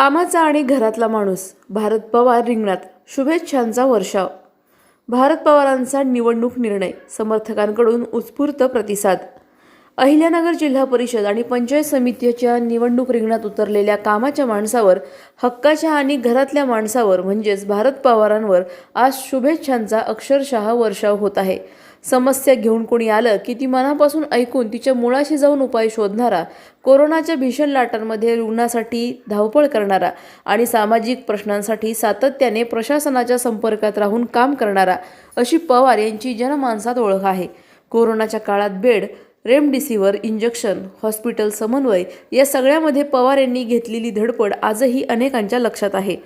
कामाचा आणि घरातला माणूस भारत पवार रिंगणात शुभेच्छांचा वर्षाव. भारत पवारांचा निवडणूक निर्णय समर्थकांकडून उत्स्फूर्त प्रतिसाद. अहिल्यानगर जिल्हा परिषद आणि पंचायत समितीच्या निवडणूक रिंगणात उतरलेल्या कामाच्या माणसावर हक्काच्या आणि घरातल्या माणसावर म्हणजेच भारत पवारांवर आज शुभेच्छांचा अक्षरशः वर्षाव होत आहे. समस्या घेऊन कोणी आलं की ती मनापासून ऐकून तिच्या मुळाशी जाऊन उपाय शोधणारा कोरोनाच्या भीषण लाटांमध्ये रुग्णासाठी धावपळ करणारा आणि सामाजिक प्रश्नांसाठी सातत्याने प्रशासनाच्या संपर्कात राहून काम करणारा अशी पवार यांची जनमानसात ओळख आहे. कोरोनाच्या काळात बेड रेमडिसिव्हर इंजेक्शन हॉस्पिटल समन्वय या सगळ्यामध्ये पवार यांनी घेतलेली धडपड आजही अनेकांच्या लक्षात आहे.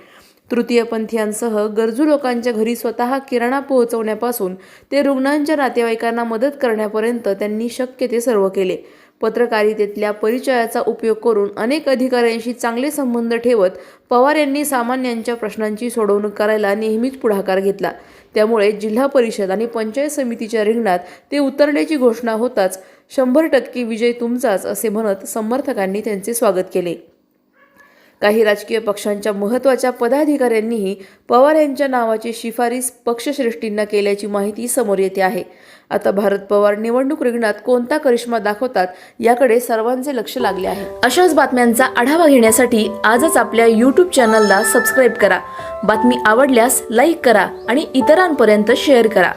तृतीयपंथीयांसह गरजू लोकांच्या घरी स्वतः किराणा पोहोचवण्यापासून ते रुग्णांच्या नातेवाईकांना मदत करण्यापर्यंत त्यांनी शक्य ते सर्व केले. पत्रकारितेतल्या परिचयाचा उपयोग करून अनेक अधिकाऱ्यांशी चांगले संबंध ठेवत पवार यांनी सामान्यांच्या प्रश्नांची सोडवणूक करायला नेहमीच पुढाकार घेतला. त्यामुळे जिल्हा परिषद आणि पंचायत समितीच्या रिंगणात ते उतरण्याची घोषणा होताच शंभर टक्के विजय तुमचाच असे म्हणत समर्थकांनी त्यांचे स्वागत केले. काही राजकीय पक्षांच्या महत्त्वाच्या पदाधिकाऱ्यांनीही पवार यांच्या नावाची शिफारस पक्षश्रेष्ठींना केल्याची माहिती समोर येते आहे. आता भारत पवार निवडणूक रिंगणात कोणता करिश्मा दाखवतात याकडे सर्वांचे लक्ष लागले आहे. अशाच बातम्यांचा आढावा घेण्यासाठी आजच आपल्या यूट्यूब चॅनलला सबस्क्राईब करा. बातमी आवडल्यास लाईक करा आणि इतरांपर्यंत शेअर करा.